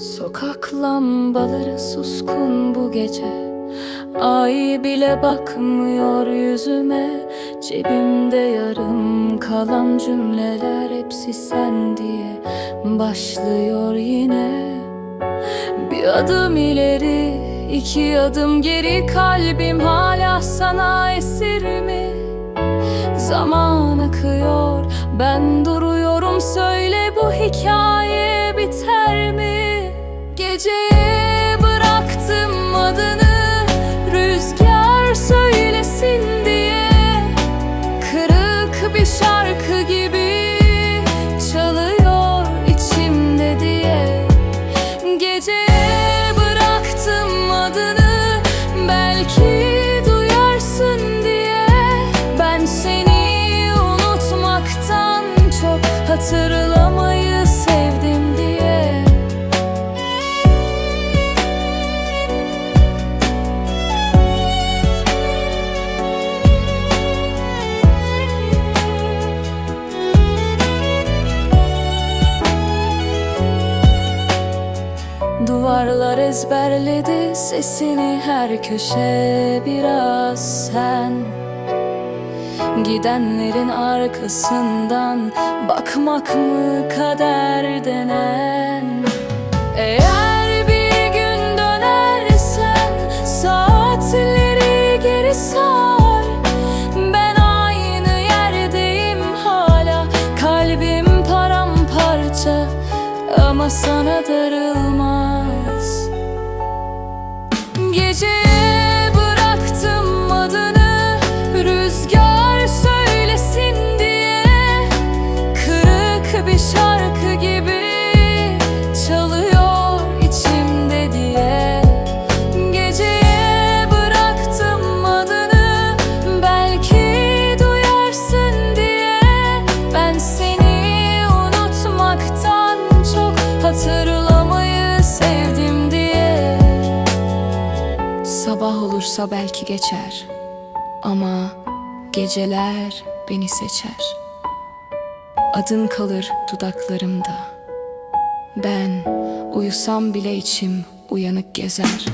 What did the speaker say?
Sokak lambaları suskun bu gece. Ay bile bakmıyor yüzüme. Cebimde yarım kalan cümleler Hepsi sen diye başlıyor yine. Bir adım ileri iki adım geri. Kalbim hala sana esir mi? Zaman akıyor ben duruyorum. Söyle bu hikaye? Geceye bıraktım adını Rüzgar söylesin diye. Kırık bir şarkı gibi Çalıyor içimde diye. Geceye bıraktım adını Belki duyarsın diye. Ben seni unutmaktan çok Hatırlamayı Duvarlar ezberledi sesini her köşe biraz sen. Gidenlerin arkasından bakmak mı kader denen? Eğer bir gün dönersen Geceye Sabah olursa belki geçer. Ama geceler beni seçer. Adın kalır dudaklarımda. Ben uyusam bile içim uyanık gezer